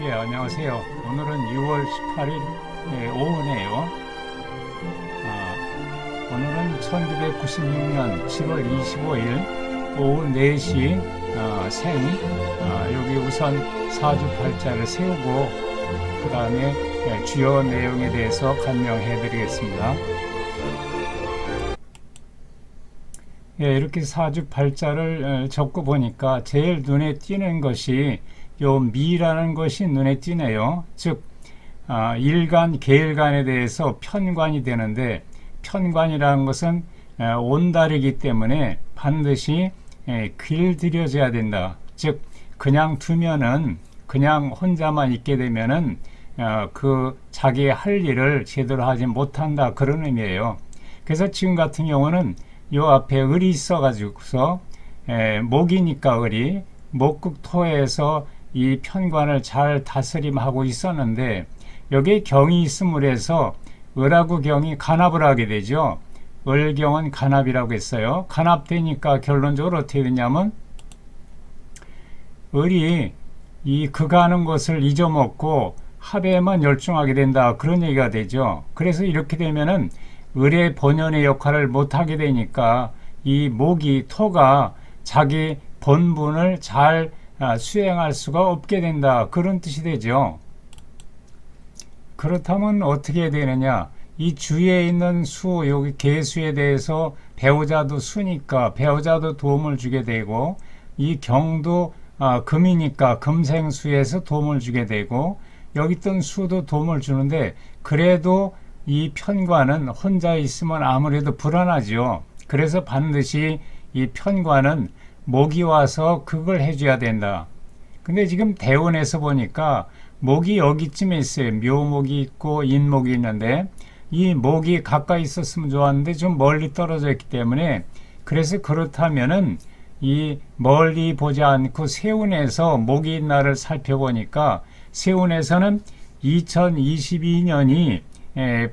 예, 안녕하세요. 오늘은 6월 18일 예, 오후네요. 아, 오늘은 1996년 7월 25일 오후 4시 아, 생 아, 여기 우선 사주팔자를 세우고 그 다음에 예, 주요 내용에 대해서 간명해 드리겠습니다. 예, 이렇게 사주팔자를 어, 적고 보니까 제일 눈에 띄는 것이 요 미라는 것이 눈에 띄네요. 즉 아, 일간, 계일간에 대해서 편관이 되는데 편관이라는 것은 에, 온달이기 때문에 반드시 에, 길들여져야 된다. 즉 그냥 두면은 그냥 혼자만 있게 되면은 어, 그 자기의 할 일을 제대로 하지 못한다 그런 의미예요. 그래서 지금 같은 경우는 요 앞에 을이 있어가지고서 에, 목이니까 을이 목극토에서 이 편관을 잘 다스림하고 있었는데 여기에 경이 있음으로 해서 을하고 경이 간합을 하게 되죠. 을경은 간합이라고 했어요. 간합되니까 결론적으로 어떻게 되냐면 을이 이 그가 하는 것을 잊어먹고 합에만 열중하게 된다 그런 얘기가 되죠. 그래서 이렇게 되면은 을의 본연의 역할을 못하게 되니까 이 목이 토가 자기 본분을 잘 아, 수행할 수가 없게 된다 그런 뜻이 되죠. 그렇다면 어떻게 되느냐? 이 주위에 있는 수, 여기 개수에 대해서 배우자도 수니까 배우자도 도움을 주게 되고 이 경도 아, 금이니까 금생수에서 도움을 주게 되고 여기 있던 수도 도움을 주는데 그래도 이 편관은 혼자 있으면 아무래도 불안하죠. 그래서 반드시 이 편관은 목이 와서 그걸 해줘야 된다. 근데 지금 대원에서 보니까 목이 여기쯤에 있어요. 묘목이 있고 인목이 있는데 이 목이 가까이 있었으면 좋았는데 좀 멀리 떨어져 있기 때문에 그래서 그렇다면은 이 멀리 보지 않고 세운에서 목이 날을 살펴보니까 세운에서는 2022년이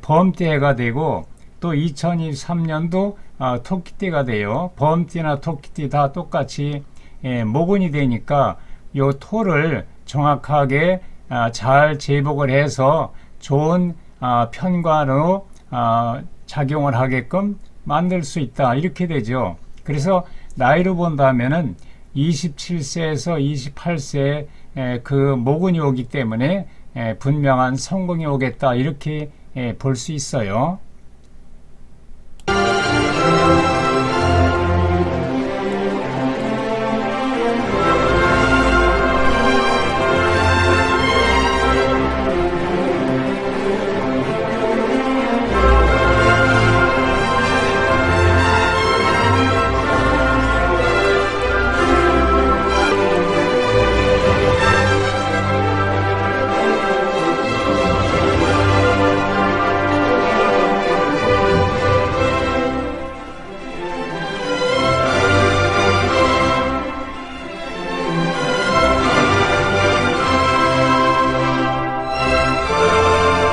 범때가 되고 또 2023년도 아, 토끼띠가 돼요. 범띠나 토끼띠 다 똑같이 예, 모근이 되니까 요 토를 정확하게 아, 잘 제복을 해서 좋은 아, 편관으로 아, 작용을 하게끔 만들 수 있다 이렇게 되죠. 그래서 나이로 본다면은 27세에서 28세 에, 그 모근이 오기 때문에 에, 분명한 성공이 오겠다 이렇게 볼 수 있어요.